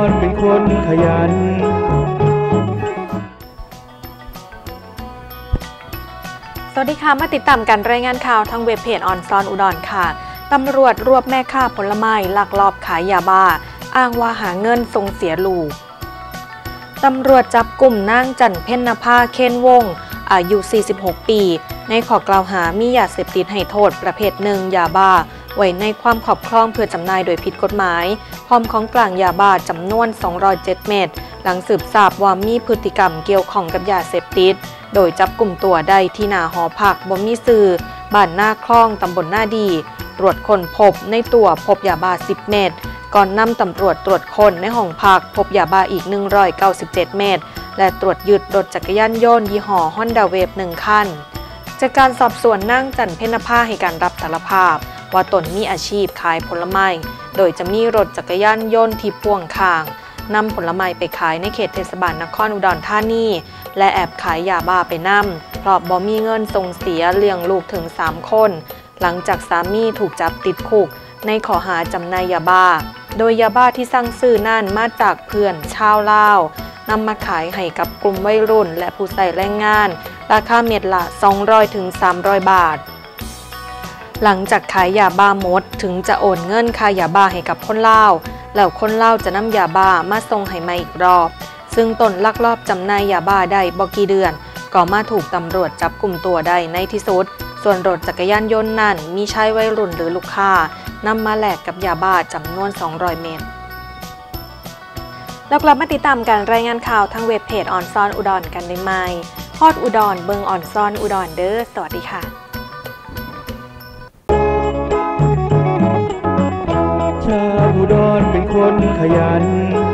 คนขยัน สวัสดีค่ะ มาติดตามการรายงานข่าวทางเว็บเพจออนซอนอุดรค่ะ ตำรวจรวบแม่ค้าผลไม้ลักลอบขายยาบ้า อ้างว่าหาเงินทรงเสียลูก ตำรวจจับกลุ่มนางจันเพ็ญนภาเคนวงศ์อายุ 46 ปี ในข้อกล่าวหามียาเสพติดให้โทษประเภทหนึ่งยาบ้า ไว้ในความครอบครองเพื่อจำหน่ายโดยผิดกฎหมาย พร้อมของกลางยาบ้าจำนวน 207 เม็ดหลังสืบทราบว่ามีพฤติกรรมเกี่ยวข้องกับยาเสพติด โดยจับกลุ่มตัวได้ที่หนาหอพักบ่มีสื่อบ้านหน้าคลองตำบลหน้าดี ตรวจคนพบในตัวพบยาบ้า 10 เม็ดก่อนนำตำรวจตรวจคนในห้องพักพบยาบ้าอีก 197 เม็ดและตรวจยึดรถจักรยานยนต์ยี่ห้อฮอนด้าเวฟหนึ่งคัน จากการสอบสวนนั่งจันเพนภาให้การรับสารภาพ ว่าตนมีอาชีพขายผลไม้ โดยจะมีรถจักรยานยนต์ที่พ่วงข้างนำผลไม้ไปขายในเขตเทศบาลนครอุดรธานีและแอบขายยาบ้าไปนำเพราะบ่มีเงินส่งเสียเลี้ยงลูกถึง 3 คน หลังจากสามีถูกจับติดคุก ในข้อหาจำหน่ายยาบ้า โดยยาบ้าที่สั่งซื้อนั่นมาจากเพื่อนชาวลาวนำมาขายให้กับกลุ่มวัยรุ่น และผู้ใส่แรงงาน ราคาเม็ดละ 200ถึง300 บาท หลังจากขายยาบ้าหมดถึงจะโอนเงินค่ายาบ้าให้กับคนเล่าแล้วคนเล่าจะนำยาบ้ามาส่งให้มาอีกรอบ ซึ่งตนลักลอบจำหน่ายยาบ้าได้บกี่เดือน ก็มาถูกตำรวจจับกลุ่มตัวได้ในที่สุด ส่วนรถจักรยานยนต์นั่นมีชายวัยรุ่นหรือลูกค้านำมาแลกกับยาบ้าจำนวน 200 เมตรแล้วกลับมาติดตามการรายงานข่าวทางเว็บเพจออนซอนอุดรกันได้ไหมฮอดอุดรเบิงออนซอนอุดรเด้อสวัสดีค่ะ อุดรเป็นคนขยัน